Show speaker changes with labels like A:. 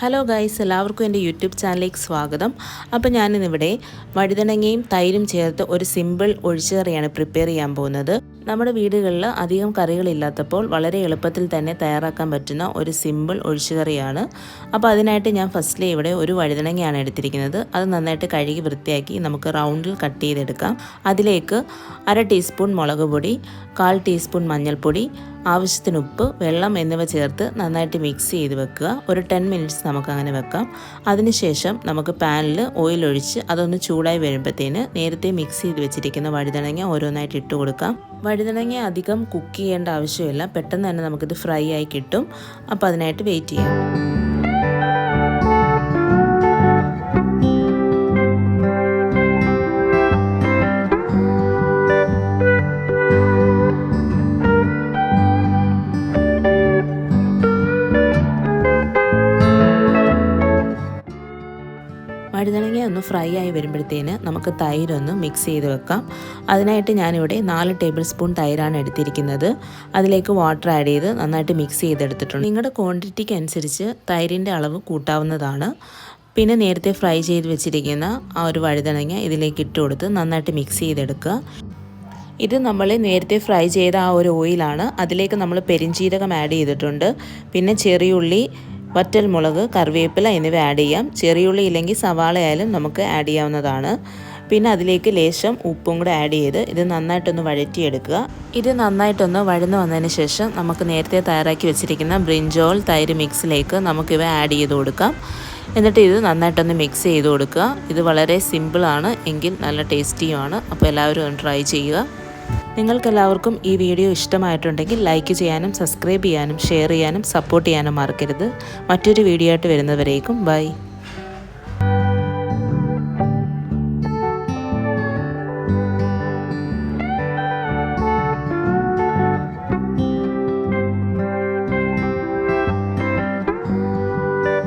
A: Hello guys എല്ലാവർക്കും എന്റെ YouTube ചാനലിലേക്ക് സ്വാഗതം. അപ്പോൾ ഞാനിന്നിവിടെ വഴുതണങ്ങയും തൈരും ചേർത്ത് ഒരു സിമ്പിൾ ഒഴിച്ചുകറിയാണ് പ്രിപ്പയർ ചെയ്യാൻ പോകുന്നത്. നമ്മുടെ വീടുകളിൽ അധികം കറികളില്ലാത്തപ്പോൾ വളരെ എളുപ്പത്തിൽ തന്നെ തയ്യാറാക്കാൻ പറ്റുന്ന ഒരു സിമ്പിൾ ഒഴിച്ചുകറിയാണ് അപ്പോൾ അതിനായിട്ട് ഞാൻ ഫസ്റ്റിലെ ഇവിടെ ഒരു വഴുതണങ്ങയാണ് എടുത്തിരിക്കുന്നത്. അത് നന്നായിട്ട് കഴുകി വൃത്തിയാക്കി നമുക്ക് റൗണ്ടിൽ കട്ട് ചെയ്തെടുക്കാം. അതിലേക്ക് അര ടീസ്പൂൺ മുളക് പൊടി കാൽ ടീസ്പൂൺ മഞ്ഞൾപ്പൊടി ആവശ്യത്തിന് ഉപ്പ് വെള്ളം എന്നിവ ചേർത്ത് നന്നായിട്ട് മിക്സ് ചെയ്ത് വെക്കുക. ഒരു ടെൻ മിനിറ്റ്സ് നമുക്ക് അങ്ങനെ വെക്കാം. അതിനുശേഷം നമുക്ക് പാനിൽ ഓയിൽ ഒഴിച്ച് അതൊന്ന് ചൂടായി വരുമ്പോഴത്തേന് നേരത്തെ മിക്സ് ചെയ്ത് വെച്ചിരിക്കുന്ന വഴുതണങ്ങ ഓരോന്നായിട്ട് ഇട്ട് കൊടുക്കാം. വഴുതണങ്ങ അധികം കുക്ക് ചെയ്യേണ്ട ആവശ്യമില്ല. പെട്ടെന്ന് തന്നെ നമുക്കിത് ഫ്രൈ ആയി കിട്ടും. അപ്പോൾ അതിനായിട്ട് വെയിറ്റ് ചെയ്യാം. വഴുതനങ്ങ ഒന്ന് ഫ്രൈ ആയി വരുമ്പോഴത്തേന് നമുക്ക് തൈരൊന്ന് മിക്സ് ചെയ്ത് വെക്കാം. അതിനായിട്ട് ഞാനിവിടെ നാല് ടേബിൾ സ്പൂൺ തൈരാണ് എടുത്തിരിക്കുന്നത്. അതിലേക്ക് വാട്ടർ ആഡ് ചെയ്ത് നന്നായിട്ട് മിക്സ് ചെയ്തെടുത്തിട്ടുണ്ട്. നിങ്ങളുടെ ക്വാണ്ടിറ്റിക്ക് അനുസരിച്ച് തൈരിന്റെ അളവ് കൂട്ടാവുന്നതാണ്. പിന്നെ നേരത്തെ ഫ്രൈ ചെയ്ത് വെച്ചിരിക്കുന്ന ആ ഒരു വഴുതനങ്ങ ഇതിലേക്ക് ഇട്ട് കൊടുത്ത് നന്നായിട്ട് മിക്സ് ചെയ്തെടുക്കുക. ഇത് നമ്മൾ നേരത്തെ ഫ്രൈ ചെയ്ത ആ ഒരു ഓയിലാണ് അതിലേക്ക് നമ്മൾ പെരിഞ്ചീരകം ആഡ് ചെയ്തിട്ടുണ്ട്. പിന്നെ ചെറിയുള്ളി വറ്റൽ മുളക് കറിവേപ്പില എന്നിവ ആഡ് ചെയ്യാം. ചെറിയുള്ളി ഇല്ലെങ്കിൽ സവാള ആയാലും നമുക്ക് ആഡ് ചെയ്യാവുന്നതാണ്. പിന്നെ അതിലേക്ക് ലേശം ഉപ്പും കൂടെ ആഡ് ചെയ്ത് ഇത് നന്നായിട്ടൊന്ന് വഴറ്റിയെടുക്കുക. ഇത് നന്നായിട്ടൊന്ന് വഴന്നു വന്നതിന് ശേഷം നമുക്ക് നേരത്തെ തയ്യാറാക്കി വെച്ചിരിക്കുന്ന ബ്രിഞ്ചോൾ തൈര് മിക്സിലേക്ക് നമുക്കിവ ആഡ് ചെയ്ത് കൊടുക്കാം. എന്നിട്ട് ഇത് നന്നായിട്ടൊന്ന് മിക്സ് ചെയ്ത് കൊടുക്കുക. ഇത് വളരെ സിമ്പിളാണ് എങ്കിൽ നല്ല ടേസ്റ്റിയുമാണ് അപ്പോൾ എല്ലാവരും ഒന്ന് ട്രൈ ചെയ്യുക. നിങ്ങൾക്കെല്ലാവർക്കും ഈ വീഡിയോ ഇഷ്ടമായിട്ടുണ്ടെങ്കിൽ ലൈക്ക് ചെയ്യാനും സബ്സ്ക്രൈബ് ചെയ്യാനും ഷെയർ ചെയ്യാനും സപ്പോർട്ട് ചെയ്യാനും മറക്കരുത്. മറ്റൊരു വീഡിയോ ആയിട്ട് വരുന്നവരേക്കും ബൈ.